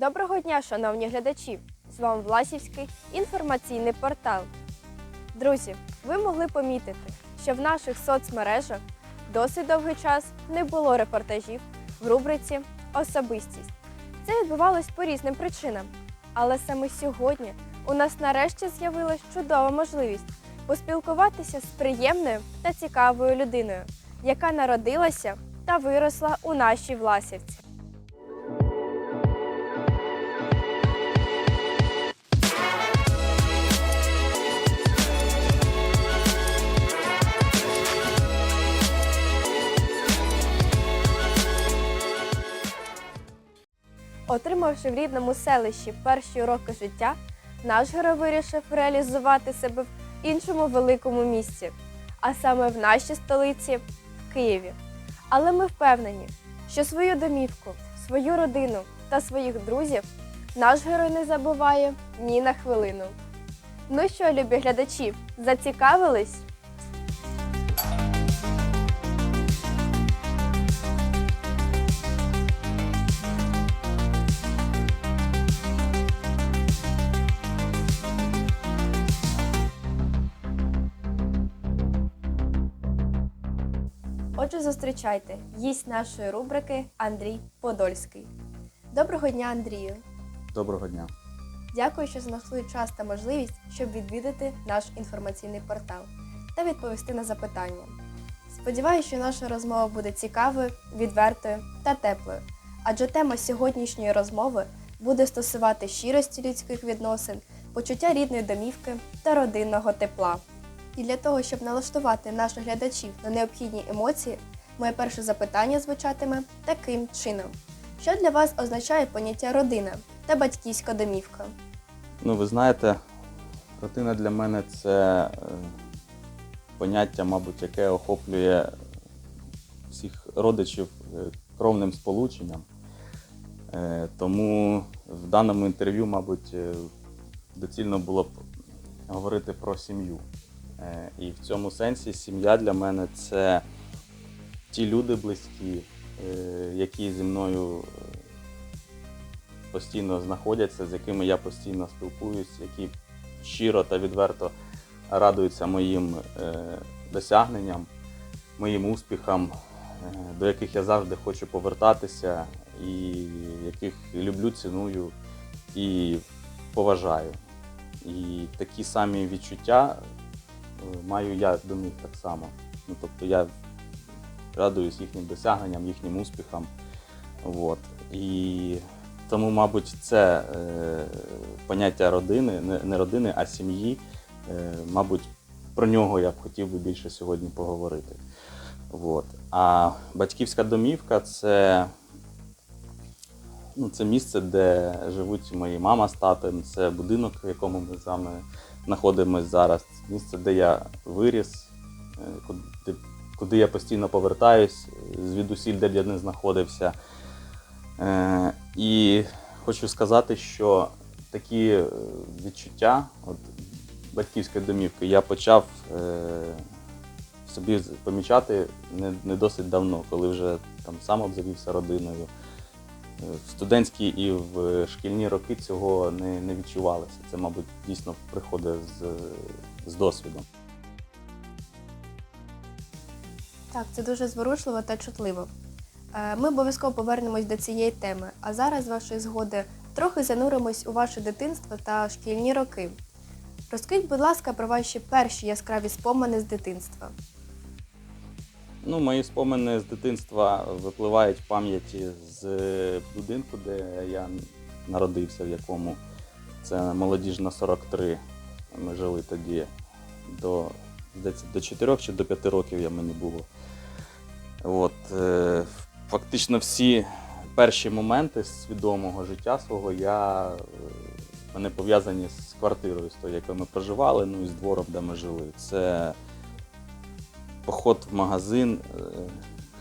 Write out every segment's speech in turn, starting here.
Доброго дня, шановні глядачі! З вами Власівський інформаційний портал. Друзі, ви могли помітити, що в наших соцмережах досить довгий час не було репортажів в рубриці Особистість. Це відбувалось по різним причинам. Але саме сьогодні у нас нарешті з'явилась чудова можливість поспілкуватися з приємною та цікавою людиною, яка народилася та виросла у нашій Власівці. Отримавши в рідному селищі перші уроки життя, наш герой вирішив реалізувати себе в іншому великому місті, а саме в нашій столиці в Києві. Але ми впевнені, що свою домівку, свою родину та своїх друзів наш герой не забуває ні на хвилину. Ну що, любі глядачі, зацікавились? Отже, зустрічайте гість нашої рубрики Андрій Подольський. Доброго дня, Андрію! Доброго дня. Дякую, що знайшли час та можливість, щоб відвідати наш інформаційний портал та відповісти на запитання. Сподіваюся, що наша розмова буде цікавою, відвертою та теплою, адже тема сьогоднішньої розмови буде стосувати щирості людських відносин, почуття рідної домівки та родинного тепла. І для того, щоб налаштувати наших глядачів на необхідні емоції, моє перше запитання звучатиме таким чином: що для вас означає поняття родина та батьківська домівка? Ну, ви знаєте, родина для мене це е, поняття, мабуть, яке охоплює всіх родичів е, кровним сполученням. Е, Тому в даному інтерв'ю, мабуть, доцільно було б говорити про сім'ю. Е, І в цьому сенсі сім'я для мене це ті люди близькі, е, які зі мною е, постійно знаходяться, з якими я постійно спілкуюсь, які щиро та відверто радуються моїм досягненням, моїм успіхам, до яких я завжди хочу повертатися, і яких люблю, ціную і поважаю. І такі самі відчуття маю я до них так само. Ну, тобто я радуюсь їхнім досягненням, їхнім успіхам. От. І тому, мабуть, це е, поняття родини, не, не родини, а сім'ї. Е, мабуть, про нього я б хотів би більше сьогодні поговорити. От. А батьківська домівка це, ну, це місце, де живуть мої мама з татом, це будинок, в якому ми з вами знаходимося зараз. Місце, де я виріс, е, куди, куди я постійно повертаюсь, звідусіль, де б я не знаходився. Е, і хочу сказати, що такі е, відчуття от, батьківської домівки я почав е, собі помічати не, не досить давно, коли вже там сам обзавівся родиною. В студентські і в шкільні роки цього не, не відчувалося. Це, мабуть, дійсно приходить з, з досвідом. Так, це дуже зворушливо та чутливо. Е, Ми обов'язково повернемось до цієї теми, а зараз, з вашої згоди, трохи зануримось у ваше дитинство та шкільні роки. Розкажіть, будь ласка, про ваші перші яскраві спомини з дитинства. Ну, мої спомини з дитинства випливають в пам'яті з будинку, де я народився, в якому це молодіжна 43. Ми жили тоді до, здається, до 4 чи до 5 років я мені було. От, е, фактично всі перші моменти свідомого життя свого я, е, вони пов'язані з квартирою, з тою, якою ми проживали, ну і з двором, де ми жили. Це поход в магазин, е,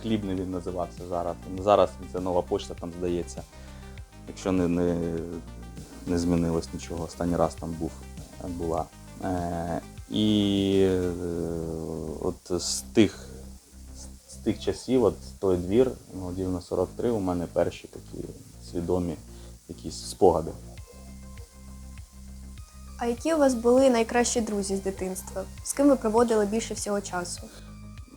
хлібний він називався зараз. Зараз це нова почта, там здається, якщо не, не, не змінилось нічого, останній раз там був, була. Е, і е, от з тих, з тих часів, от той двір, Молодівна 43, у мене перші такі свідомі якісь спогади. А які у вас були найкращі друзі з дитинства? З ким ви проводили більше всього часу?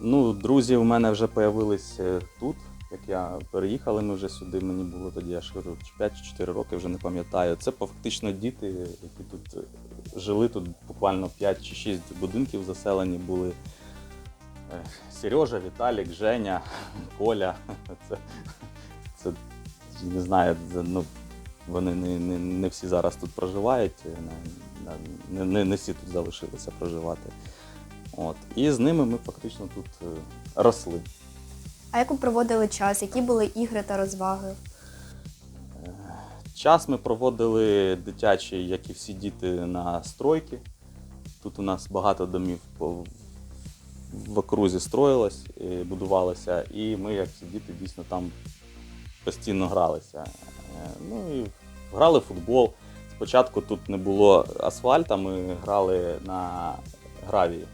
Ну, друзі у мене вже появились е, тут. Як я переїхали ми вже сюди, мені було тоді аж 5-4 роки, вже не пам'ятаю. Це фактично діти, які тут е, жили тут буквально 5 чи 6 будинків заселені були. Е, Сережа, Віталік, Женя, Коля. Це, це не знаю, це, ну, вони не, не, не всі зараз тут проживають, не, не, не всі тут залишилися проживати. От. І з ними ми фактично тут е, росли. А як ви проводили час? Які були ігри та розваги? Час ми проводили дитячий, як і всі діти, на стройки. Тут у нас багато домів в окрузі строїлось, і будувалося, і ми, як всі діти, дійсно там постійно гралися. Е, Ну і грали в футбол. Спочатку тут не було асфальта, ми грали на гравії.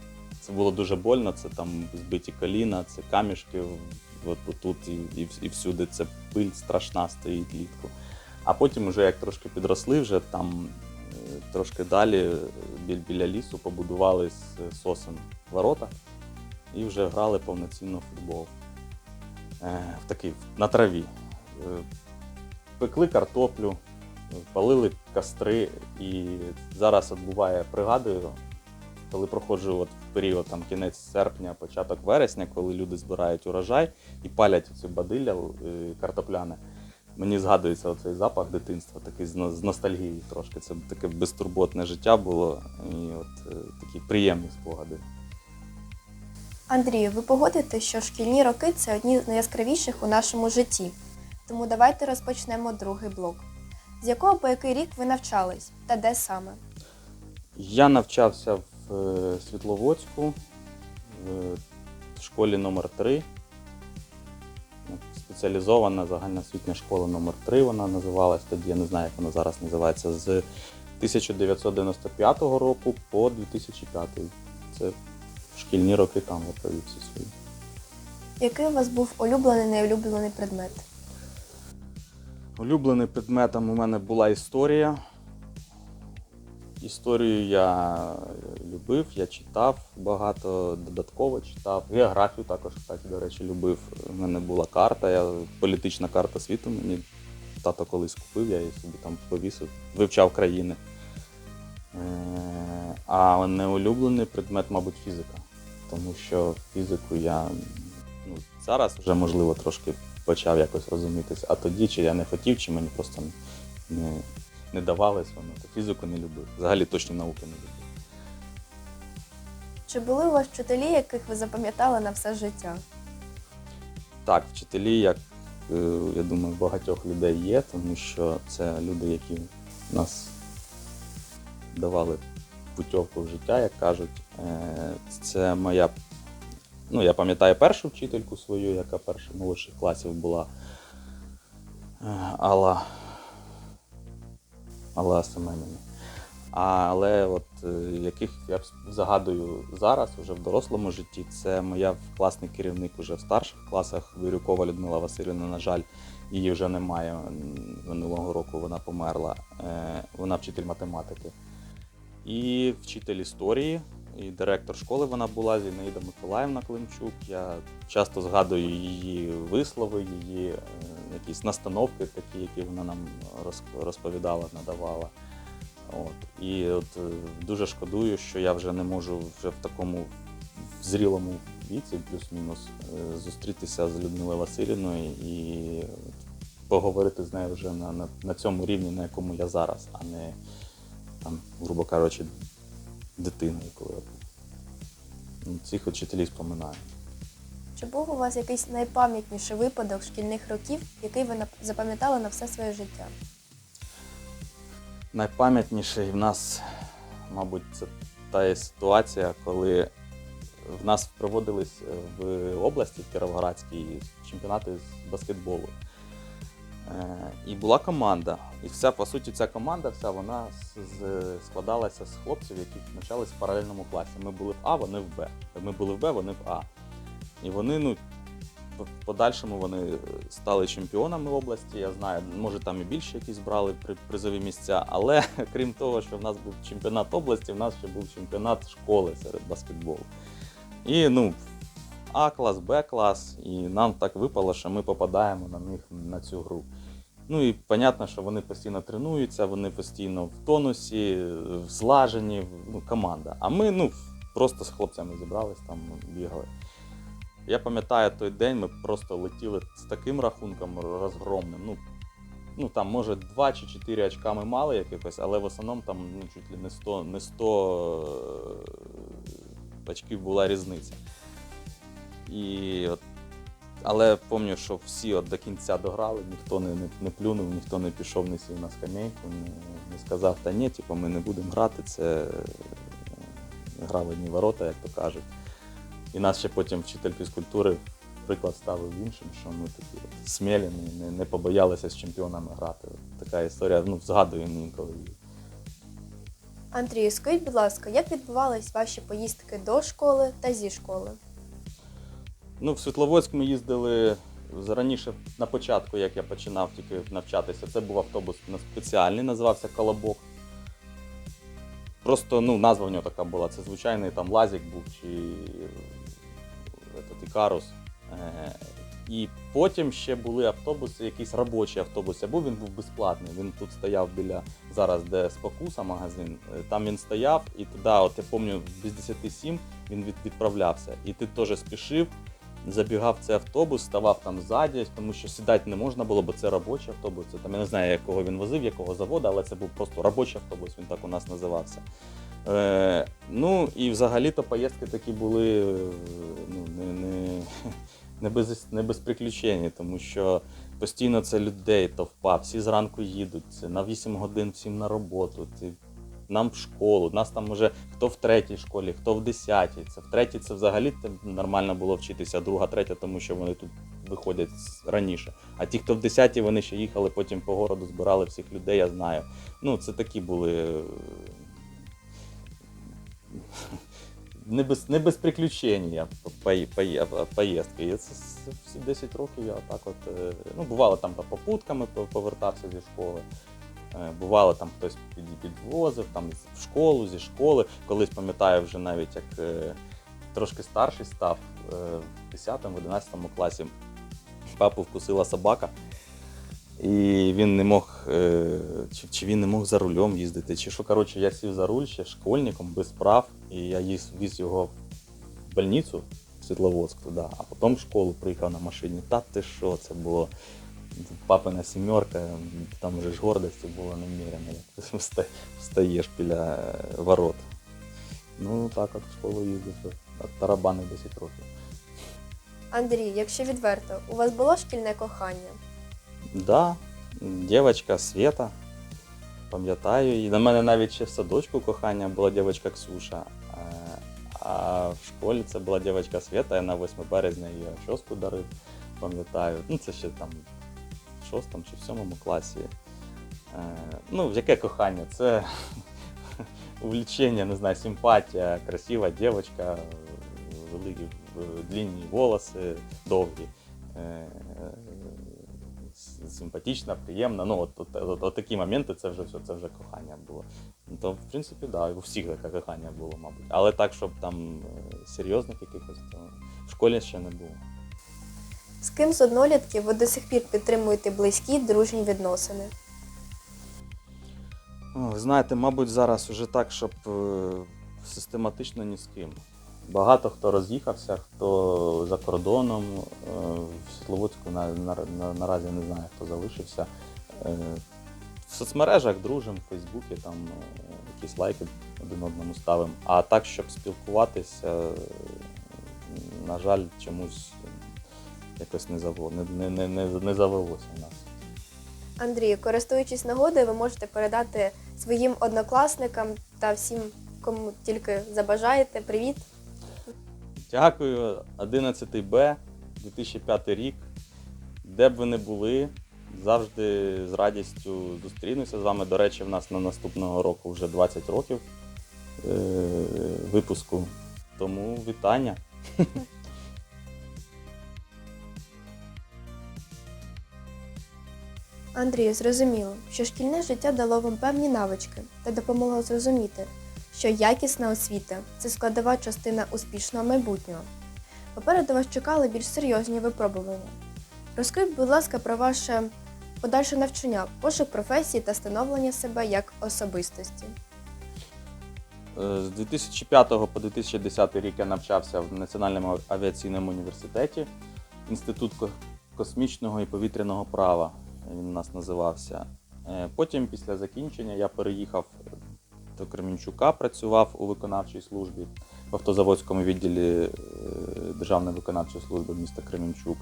Це було дуже больно, це там збиті коліна, це камішки от тут і, і, і всюди. Це пиль страшна стоїть літку. А потім, вже як трошки підросли, вже там е, трошки далі е, біль, біля лісу побудували з сосен ворота і вже грали повноцінно футбол. Е, такий, на траві. Е, пекли картоплю, е, палили костри. І зараз от буває, пригадую, коли проходжу от період там, кінець серпня, початок вересня, коли люди збирають урожай і палять цю бадилля е, картопляне. Мені згадується оцей запах дитинства, такий з з ностальгії трошки. Це таке безтурботне життя було і от е, такі приємні спогади. Андрію, ви погодите, що шкільні роки це одні з найяскравіших у нашому житті. Тому давайте розпочнемо другий блок. З якого по який рік ви навчались та де саме? Я навчався в е, Світловодську в школі номер 3 Спеціалізована загальноосвітня школа номер 3 вона називалась тоді, я не знаю, як вона зараз називається, з 1995 року по 2005. Це шкільні роки там я провів всі свої. Який у вас був улюблений неулюблений предмет? Улюбленим предметом у мене була історія. Історію я любив, я читав багато, додатково читав. Географію також, кстати, до речі, любив. У мене була карта, я, політична карта світу. Мені тато колись купив, я її собі там повісив, вивчав країни. Е, А неулюблений предмет, мабуть, фізика. Тому що фізику я ну, зараз вже, можливо, трошки почав якось розумітися. А тоді, чи я не хотів, чи мені просто не, не давалось воно, то фізику не любив. Взагалі точні науки не любив. Чи були у вас вчителі, яких ви запам'ятали на все життя? Так, вчителі, як е, я думаю, багатьох людей є, тому що це люди, які нас давали путівку в життя, як кажуть. Е, Це моя, ну я пам'ятаю першу вчительку свою, яка перша молодших класів була. Е, Алла, Алла Семенівна. Але от е, яких я загадую зараз, уже в дорослому житті, це моя класний керівник уже в старших класах Вірюкова Людмила Васильівна. На жаль, її вже немає. Минулого року вона померла. Е, Вона вчитель математики. І вчитель історії, і директор школи вона була Зінаїда Миколаївна Климчук. Я часто згадую її вислови, її е, якісь настановки, такі, які вона нам розповідала, надавала. От. І от е, дуже шкодую, що я вже не можу вже в такому зрілому віці, плюс-мінус, е, зустрітися з Людмилою Васильівною і поговорити з нею вже на, на, на цьому рівні, на якому я зараз, а не там, грубо кажучи, дитиною, коли я був. Ну, Цих вчителів споминаю. Чи був у вас якийсь найпам'ятніший випадок шкільних років, який ви запам'ятали на все своє життя? Найпам'ятніший в нас, мабуть, це та ситуація, коли в нас проводились е, в області Кіровоградській чемпіонати з баскетболу. Е, І була команда. І вся, по суті, ця команда вся вона складалася з хлопців, які навчались в паралельному класі. Ми були в А, вони в Б. Ми були в Б, вони в А. І вони, ну, в подальшому вони стали чемпіонами області. Я знаю, може там і більше якісь брали при- призові місця. Але крім того, що в нас був чемпіонат області, в нас ще був чемпіонат школи серед баскетболу. І ну, А клас, Б клас, і нам так випало, що ми попадаємо на них на цю гру. Ну і понятно, що вони постійно тренуються, вони постійно в тонусі, злажені, ну, команда. А ми ну, просто з хлопцями зібрались, там бігали. Я пам'ятаю той день, ми просто летіли з таким рахунком розгромним. Ну, ну там, може, 2 чи 4 очка ми мали якихось, але в основному там ну, чуть ли не 100, не 100 е, очків була різниця. І от, але пам'ятаю, що всі от до кінця дограли, ніхто не, не, не плюнув, ніхто не пішов, не сів на скамейку, не, не сказав, та ні, типу, ми не будемо грати, це е, гра в ворота, як то кажуть. І нас ще потім вчитель фізкультури приклад ставив іншим, що ми такі от смілі, не, не, не побоялися з чемпіонами грати. От така історія, ну, згадуємо інколи. Андрію, скажіть, будь ласка, як відбувались ваші поїздки до школи та зі школи? Ну, в Світловодськ ми їздили раніше, на початку, як я починав тільки навчатися. Це був автобус на спеціальний, називався Колобок. Просто ну, назва в нього така була. Це звичайний там лазік був чи этот, Ікарус. Е, І потім ще були автобуси, якийсь робочий автобус. Або він був безплатний. Він тут стояв біля зараз, де Спокуса магазин. Е, Там він стояв, і туди, от я пам'ятаю, без 10 він відправлявся. І ти теж спішив, забігав цей автобус, ставав там ззаді, тому що сідати не можна було, бо це робочий автобус. Це там я не знаю, якого він возив, якого заводу, але це був просто робочий автобус, він так у нас називався. Е, ну і взагалі-то поїздки такі були ну, не, не, не, без, не без приключень, тому що постійно це людей товпа, всі зранку їдуть, на 8 годин всім на роботу. Ти, нам в школу, нас там уже хто в третій школі, хто в десятій. Це в третій це взагалі нормально було вчитися, друга, третя, тому що вони тут виходять раніше. А ті, хто в десятій, вони ще їхали, потім по городу збирали всіх людей, я знаю. Ну, це такі були. Не без, не без приключення пої- пої- поїздки. І це всі 10 років я отак от. е, Ну, бувало там та попутками повертався зі школи. Е, Бувало, там хтось підвозив, там в школу, зі школи. Колись пам'ятаю вже навіть як е, трошки старший став е, в 10-11 класі. Папу вкусила собака. І він не мог, чи він не мог за рулем їздити, чи що. Коротше, я сів за руль ще школьником без прав, і я їз, віз його в больницю в Світловодськ туди, а потім в школу приїхав на машині. Та ти що, це було папина сімерка, там вже ж гордості було неміряно, як ти вста- встаєш біля е, ворот. Ну так от в школу їздив, от тарабани 10 років. Андрій, якщо відверто, у вас було шкільне кохання? Да, дівчинка Света. Пам'ятаю її. На мене навіть ще в садочку кохання була дівчинка Ксюша. А в школі це була дівчинка Света, я на 8 березня її розчоску дарив, пам'ятаю. Ну, це ще там 6 чи в 7 класі. Е, Ну, яке кохання? Це увлечення, не знаю, симпатія, красива дівчинка, великі е, длинні волоси, довгі. Е, с- симпатична, приємна. Ну, от, от, от, от такі моменти це вже все, це вже кохання було. То, в принципі, да, у всіх таке кохання було, мабуть. Але так, щоб там серйозних якихось, то в школі ще не було. З ким з однолітків ви до сих пір підтримуєте близькі дружні відносини? О, ви знаєте, мабуть, зараз уже так, щоб е, систематично ні з ким. Багато хто роз'їхався, хто за кордоном. е, В Світловодську на, на, на, наразі не знаю, хто залишився. Е, В соцмережах дружимо, в Фейсбуці, там якісь лайки один одному ставимо. А так, щоб спілкуватися, на жаль, чомусь якось не завело, не, не, не, не завелося у нас. Андрію, користуючись нагодою, ви можете передати своїм однокласникам та всім, кому тільки забажаєте привіт. Дякую, 11 Б, 2005 рік. Де б ви не були, завжди з радістю зустрінуся з вами. До речі, в нас на наступного року вже 20 років е- випуску. Тому вітання. Андрію, зрозуміло, що шкільне життя дало вам певні навички та допомогло зрозуміти, що якісна освіта це складова частина успішного майбутнього. Попереду вас чекали більш серйозні випробування. Розкажіть, будь ласка, про ваше подальше навчання, пошук професії та становлення себе як особистості. Е, З 2005 по 2010 рік я навчався в Національному авіаційному університеті, Інститут космічного і повітряного права. Він у нас називався. Е, Потім, після закінчення, я переїхав до Кременчука, працював у виконавчій службі в автозаводському відділі е, Державної виконавчої служби міста Кременчук.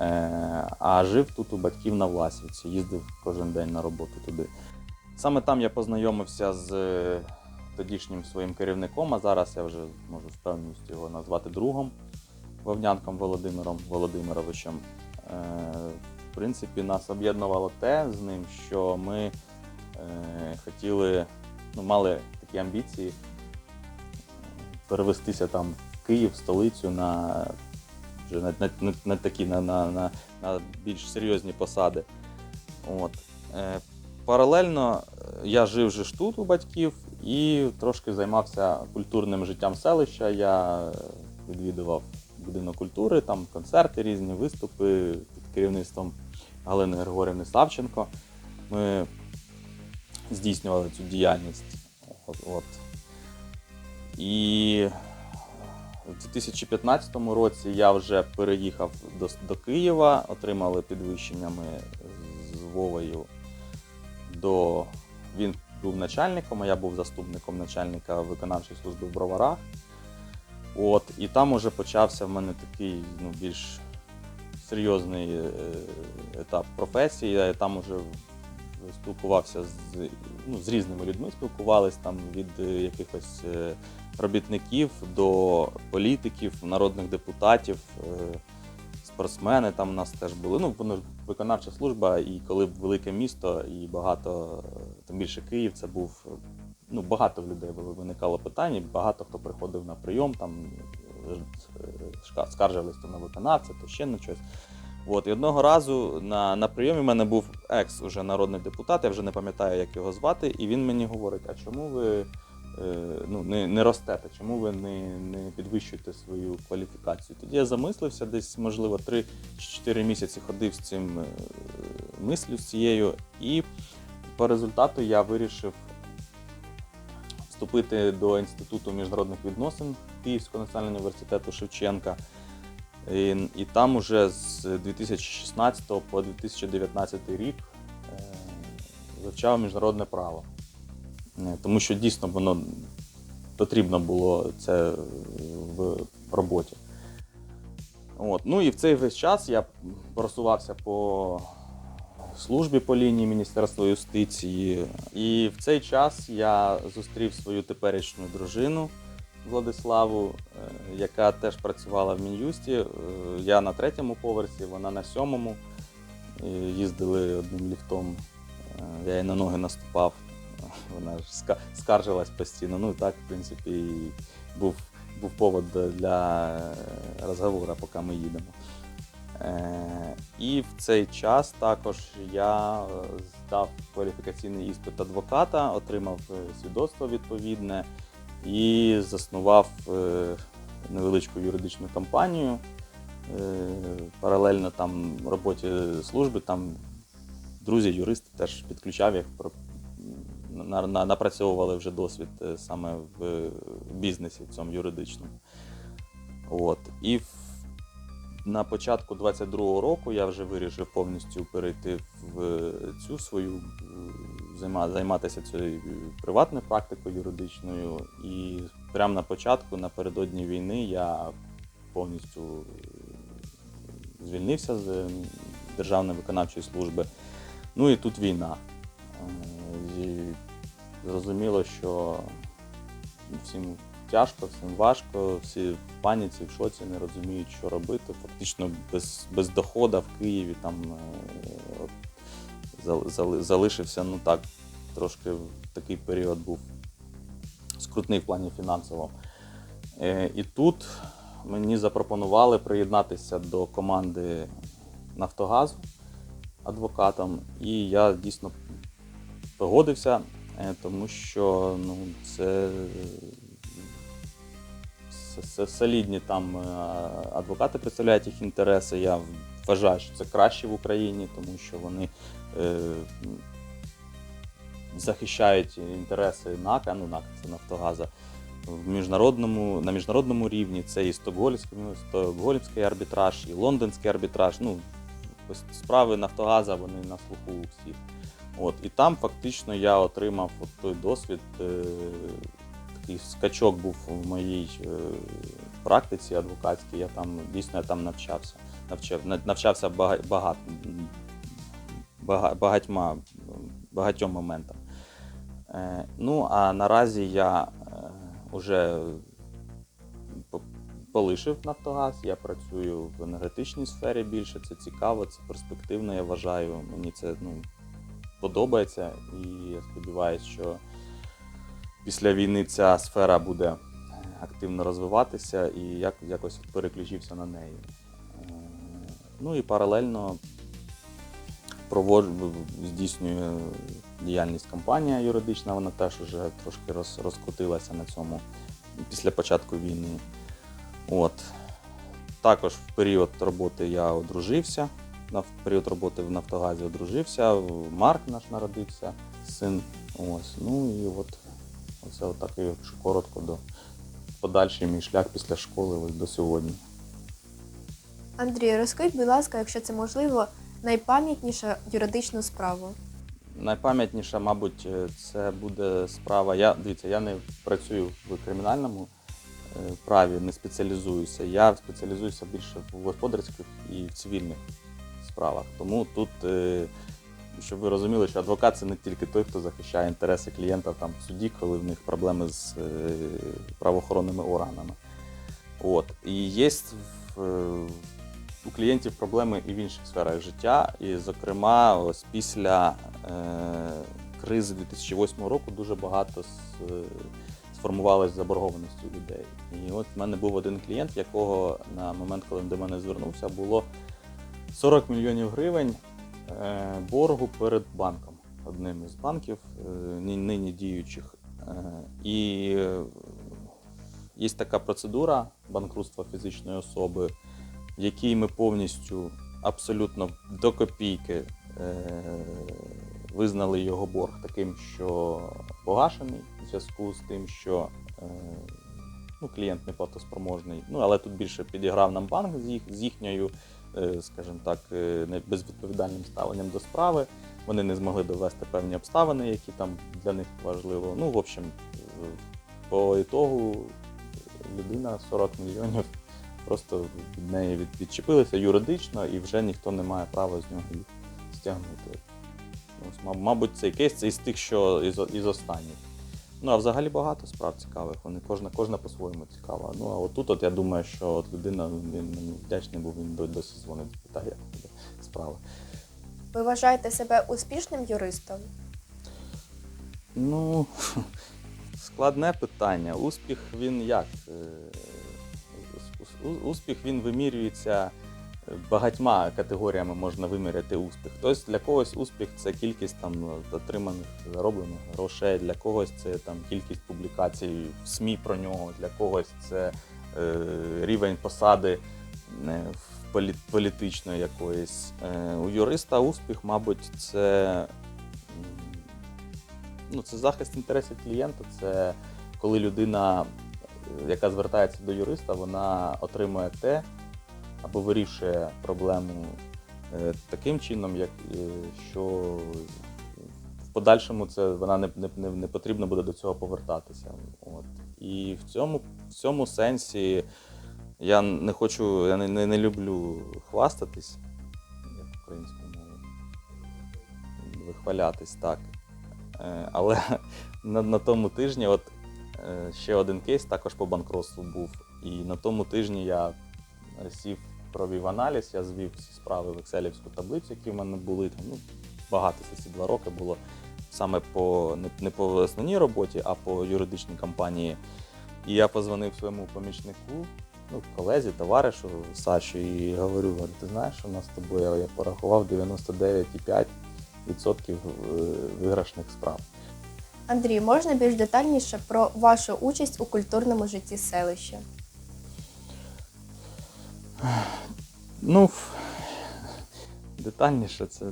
Е, А жив тут у батьків на Власівці, їздив кожен день на роботу туди. Саме там я познайомився з тодішнім своїм керівником, а зараз я вже можу з певністю його назвати другом Вовнянком Володимиром Володимировичем. Принципі, нас об'єднувало те з ним, що ми е, хотіли, ну, мали такі амбіції е, перевестися там в Київ, столицю на вже на, на, на, такі на, на, на, на більш серйозні посади. От. Е, Паралельно е, я жив же тут у батьків і трошки займався культурним життям селища. Я е, відвідував будинок культури, там концерти різні, виступи під керівництвом Галини Григорівни Савченко. Ми здійснювали цю діяльність. От, от. І у 2015 році я вже переїхав до, до Києва, отримали підвищення ми з Вовою до. Він був начальником, а я був заступником начальника виконавчої служби в Броварах. От, і там уже почався в мене такий ну, більш серйозний е, етап професії. Я там уже спілкувався з, ну, з різними людьми, спілкувались там від е, якихось е, робітників до політиків, народних депутатів, спортсмени там у нас теж були. Ну, виконавча служба, і коли велике місто, і багато, тим більше Київ, це був ну, багато в людей виникало питань, багато хто приходив на прийом, там скаржились на виконавця, то ще на щось. От, і одного разу на, на прийомі в мене був екс уже народний депутат, я вже не пам'ятаю, як його звати, і він мені говорить: а чому ви е, ну, не, не ростете, чому ви не, не підвищуєте свою кваліфікацію? Тоді я замислився, десь, можливо, 3-4 місяці ходив з цим е, мислю, з цією, і по результату я вирішив вступити до Інституту міжнародних відносин Київського національного університету Шевченка. І, і там уже з 2016 по 2019 рік е, вивчав міжнародне право. Е, Тому що дійсно воно потрібно було це в роботі. От. Ну і в цей весь час я просувався по службі по лінії Міністерства юстиції. І в цей час я зустрів свою теперішню дружину Владиславу, е, яка теж працювала в Мін'юсті. Е, Я на третьому поверсі, вона на сьомому. Їздили одним ліфтом. Е, Я їй на ноги наступав. Вона ж скаржилась постійно. Ну і так, в принципі, і був, був повод для розговору, поки ми їдемо. І в цей час також я здав кваліфікаційний іспит адвоката, отримав свідоцтво відповідне і заснував е, невеличку юридичну компанію. Е, Паралельно там роботі служби, там друзі, юристи теж підключав їх, напрацьовували вже досвід е, саме в бізнесі в цьому юридичному. От. І на початку 22-го року я вже вирішив повністю перейти в цю свою займатися цією приватною практикою юридичною. І прямо на початку, напередодні війни, я повністю е, звільнився з Державної виконавчої служби. Ну і тут війна. Е, І зрозуміло, що всім тяжко, всім важко, всі в паніці, в шоці, не розуміють, що робити. Фактично без, без доходу в Києві там залишився, ну так, трошки такий період був скрутний в плані фінансовому. Е, І тут мені запропонували приєднатися до команди Нафтогазу. адвокатом, і я дійсно погодився, е, тому що ну, це, солідні там е, адвокати представляють їх інтереси. Я вважаю, що це краще в Україні, тому що вони захищають інтереси НАКа, ну НАК це Нафтогаза. В міжнародному, на міжнародному рівні це і Стокгольмський, Стокгольмський арбітраж, і лондонський арбітраж. Ну, справи Нафтогаза вони на слуху у всіх. От, і там фактично я отримав от той досвід. Е, такий скачок був в моїй е, практиці адвокатській. Я там дійсно я там навчався. Навчав, навчався багато, бага, багатьма, багатьом моментам. Е, ну, а наразі я е, вже полишив Нафтогаз, я працюю в енергетичній сфері більше. Це цікаво, це перспективно, я вважаю. Мені це ну, подобається, і я сподіваюся, що після війни ця сфера буде активно розвиватися і як, якось переключився на неї. Е, Ну і паралельно проводжу, здійснюю діяльність компанія юридична, вона теж вже трошки роз, розкрутилася на цьому після початку війни. От. Також в період роботи я одружився. В період роботи в Нафтогазі одружився. Марк наш народився, син. Ось. Ну і от оце отак, якщо коротко до подальший мій шлях після школи ось до сьогодні. Андрій, розкажіть, будь ласка, якщо це можливо, найпам'ятніша юридичну справу. Найпам'ятніша, мабуть, е, це буде справа. Я дивіться, я не працюю в кримінальному е, праві, не спеціалізуюся. Я спеціалізуюся більше в господарських і в цивільних справах. Тому тут, е, щоб ви розуміли, що адвокат це не тільки той, хто захищає інтереси клієнта там в суді, коли в них проблеми з правоохоронними органами. От. І є в, у клієнтів проблеми і в інших сферах життя. І, зокрема, ось після е, кризи 2008 року дуже багато с- е, сформувалось заборгованості у людей. І от в мене був один клієнт, якого на момент, коли він до мене звернувся, було 40 мільйонів гривень е, боргу перед банком, одним із банків, е, нині діючих. Е, І е, є така процедура банкрутства фізичної особи, в якій ми повністю абсолютно до копійки е, визнали його борг таким, що погашений в зв'язку з тим, що е, ну, клієнт не платоспроможний. Ну, але тут більше підіграв нам банк з, їх, з їхньою, е, скажімо так, безвідповідальним ставленням до справи. Вони не змогли довести певні обставини, які там для них важливо. Ну, в общем, по ітогу людина 40 мільйонів просто від неї від, відчепилися юридично, і вже ніхто не має права з нього їх стягнути. Ось, маб- мабуть, цей кейс це із тих, що із, із останніх. Ну, а взагалі багато справ цікавих. Вони кожна, кожна по-своєму цікава. Ну, а отут, от я думаю, що от людина, він мені вдячний був, він досі дзвонить, питає, як буде справа. Ви вважаєте себе успішним юристом? Ну, складне питання. Успіх він як? Е, ус- ус- Успіх він вимірюється е, багатьма категоріями можна виміряти успіх. Хтось для когось успіх це кількість там отриманих зароблених грошей, для когось це там кількість публікацій в СМІ про нього, для когось це е, рівень посади е, в полі- політичної якоїсь. Е, у юриста успіх, мабуть, це. ну, це захист інтересів клієнта, це коли людина, е, яка звертається до юриста, вона отримує те або вирішує проблему е, таким чином, як, е, що в подальшому це вона не, не, не, потрібно буде до цього повертатися. От. І в цьому, в цьому сенсі я не хочу, я не, не, не люблю хвастатись, як українською мовою, вихвалятись так. Е, Але на, на тому тижні от, ще один кейс також по банкротству був. І на тому тижні я е, сів, провів аналіз, я звів всі справи в екселівську таблицю, які в мене були. Там, ну, багато це ці два роки було саме по не, по основній роботі, а по юридичній кампанії. І я позвонив своєму помічнику ну, колезі, товаришу Саші, і говорю, говорю, ти знаєш, у нас з тобою я порахував 99,5% виграшних справ. Андрій, можна більш детальніше про вашу участь у культурному житті селища? Ну, детальніше це.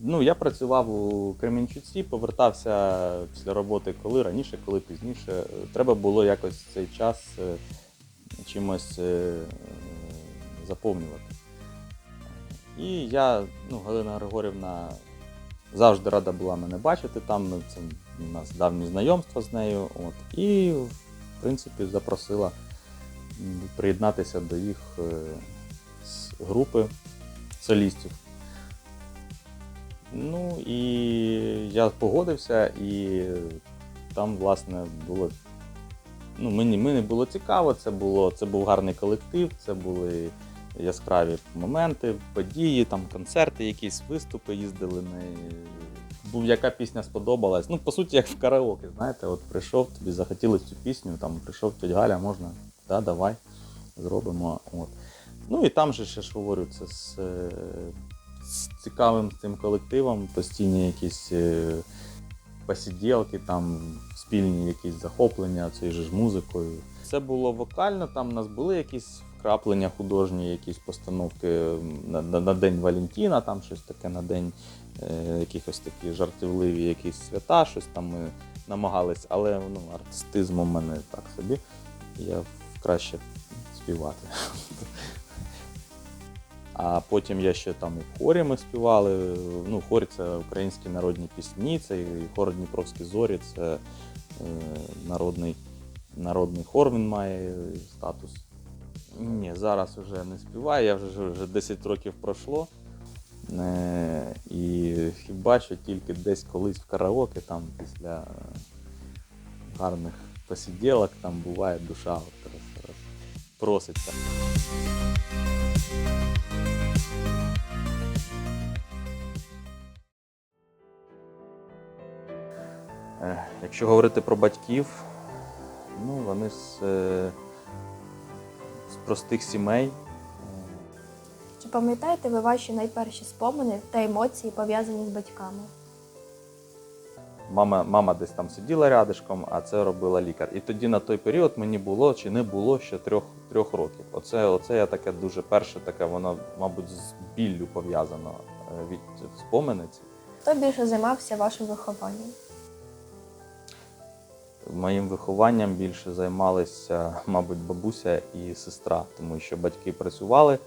Ну, я працював у Кременчуці, повертався після роботи коли раніше, коли пізніше. Треба було якось цей час е, чимось е, заповнювати. І я, ну, Галина Григорівна завжди рада була мене бачити там. Це у нас давні знайомства з нею. От, і, в принципі, запросила приєднатися до їх е, групи солістів. Ну і я погодився, і там, власне, було. Ну, мені, мені було цікаво, це, було, це був гарний колектив, це були яскраві моменти, події, там концерти, якісь виступи їздили. На... Яка пісня сподобалась. Ну, по суті, як в караоке, знаєте, от прийшов, тобі захотілося цю пісню, там прийшов тетя Галя, можна, да, давай, зробимо. От. Ну і там же ще ж говорю, це з, е, з цікавим цим колективом, постійні якісь е, посиділки, там спільні якісь захоплення цією ж музикою. Це було вокально, там у нас були якісь вкраплення художні, якісь постановки на, на, на День Валентіна, там щось таке на день е, якихось такі жартівливі якісь свята, щось там ми намагались, але ну, артистизм у мене так собі. Я краще співати. А потім я ще там і в хорі ми співали. Ну, хорі це українські народні пісні, це і хор Дніпровські зорі, це е, народний, народний хор він має статус. Ні, зараз вже не співаю, я вже, вже 10 років пройшло. Е, і хіба що тільки десь колись в караоке, там після е, гарних посиділок, там буває душа от раз, раз проситься. Е, Якщо говорити про батьків, ну вони з простих сімей. Чи пам'ятаєте ви ваші найперші спомини та емоції, пов'язані з батьками? Мама, мама десь там сиділа рядишком, а це робила лікар. І тоді на той період мені було чи не було ще трьох, трьох років. Оце, оце я таке дуже перше, таке, воно, мабуть, з біллю пов'язано е, від спомениці. Хто більше займався вашим вихованням? Моїм вихованням більше займалися, мабуть, бабуся і сестра, тому що батьки працювали,